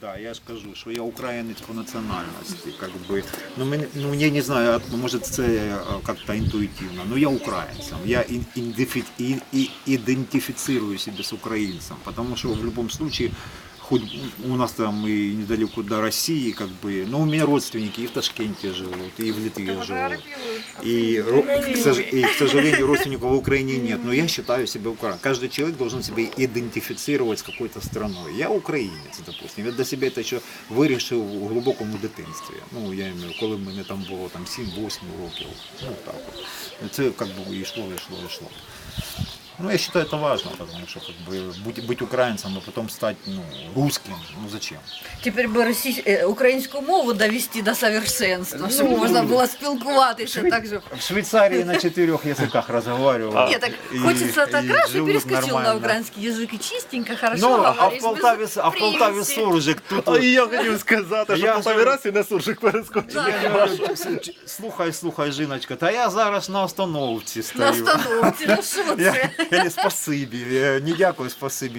Да, я ж кажу, що я українець по національності, как би, ну, мен- ну я не знаю, от, може це е, як-то інтуїтивно, но я українцем, я ін- індифі- і- і- ідентифицирую себе з українцем, потому що в будь-якому случае, хоть у нас там и недалеко до России, как бы, но у меня родственники и в Ташкенте живут, и в Литве живут. И, и, к сожалению, родственников в Украине нет. Но я считаю себя украинцем. Каждый человек должен себя идентифицировать с какой-то страной. Я українець, допустим. Я для себе це що вирішив у глибокому дитинстві. Ну, я маю, коли мені там було там 7-8 років. Ну, так. Це як би йшло, йшло, йшло. Ну, я считаю, это важно, потому что как бы быть, быть украинцем, а потом стать ну, русским, ну зачем? Тепер би російсь... е, українську мову довести до совершенства, щоб можна було спілкуватися так же. В Швейцарии на четырех языках разговаривал. Ні, так и- хочеться так и раз і живут перескочив на нормально. український язик і чистенько, хорошо Ну, а в говориш, без Полтаві, а в Полтаві привісті. суржик, тут... А і я хотів сказати, що Я Полтаві ж- раз і на суржик перескочив. Да. Я говорю, слухай, слухай, жіночка, та я зараз на остановці стою. На остановці, ну що Я, це? Я, спасибі, я, дякую, спасибі.